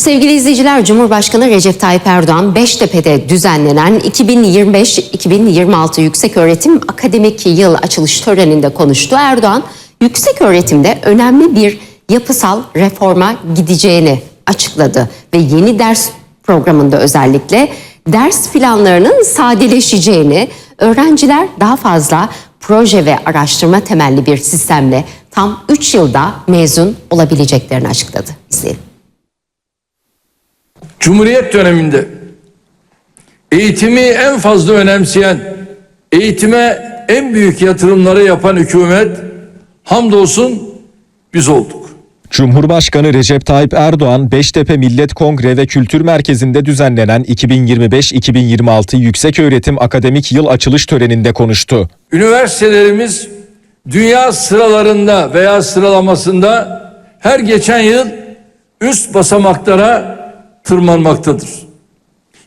Sevgili izleyiciler, Cumhurbaşkanı Recep Tayyip Erdoğan Beştepe'de düzenlenen 2025-2026 Yükseköğretim Akademik Yıl açılış töreninde konuştu. Erdoğan, yüksek öğretimde önemli bir yapısal reforma gideceğini açıkladı ve yeni ders programında özellikle ders planlarının sadeleşeceğini, öğrenciler daha fazla proje ve araştırma temelli bir sistemle tam 3 yılda mezun olabileceklerini açıkladı. İzleyelim. Cumhuriyet döneminde eğitimi en fazla önemseyen, eğitime en büyük yatırımları yapan hükümet hamdolsun biz olduk. Cumhurbaşkanı Recep Tayyip Erdoğan, Beştepe Millet Kongre ve Kültür Merkezi'nde düzenlenen 2025-2026 Yükseköğretim Akademik Yıl açılış töreninde konuştu. Üniversitelerimiz dünya sıralarında veya sıralamasında her geçen yıl üst basamaklara tırmanmaktadır.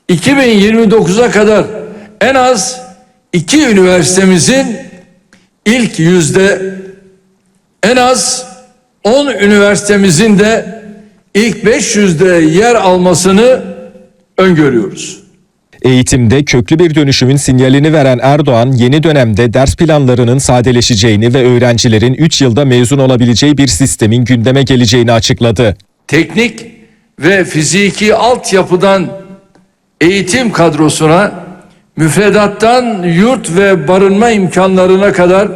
2029'a kadar en az iki üniversitemizin ilk yüzde en az 10 üniversitemizin de ilk 500'de yer almasını öngörüyoruz. Eğitimde köklü bir dönüşümün sinyalini veren Erdoğan, yeni dönemde ders planlarının sadeleşeceğini ve öğrencilerin 3 yılda mezun olabileceği bir sistemin gündeme geleceğini açıkladı. teknik ve fiziki altyapıdan eğitim kadrosuna, müfredattan yurt ve barınma imkanlarına kadar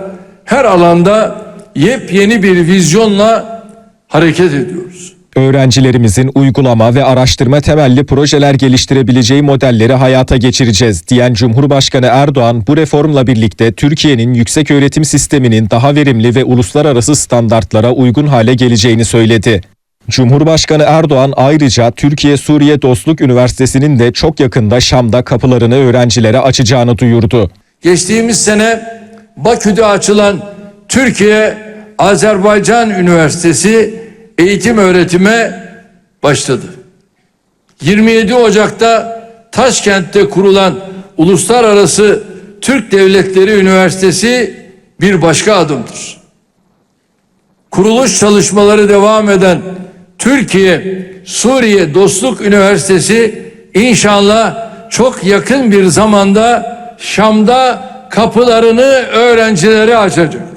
her alanda yepyeni bir vizyonla hareket ediyoruz. Öğrencilerimizin uygulama ve araştırma temelli projeler geliştirebileceği modelleri hayata geçireceğiz diyen Cumhurbaşkanı Erdoğan bu reformla birlikte Türkiye'nin yüksek öğretim sisteminin daha verimli ve uluslararası standartlara uygun hale geleceğini söyledi. Cumhurbaşkanı Erdoğan ayrıca Türkiye-Suriye Dostluk Üniversitesi'nin de çok yakında Şam'da kapılarını öğrencilere açacağını duyurdu. Geçtiğimiz sene Bakü'de açılan Türkiye Azerbaycan Üniversitesi eğitim öğretime başladı. 27 Ocak'ta Taşkent'te kurulan Uluslararası Türk Devletleri Üniversitesi bir başka adımdır. Kuruluş çalışmaları devam eden Türkiye Suriye Dostluk Üniversitesi inşallah çok yakın bir zamanda Şam'da kapılarını öğrencilere açacak.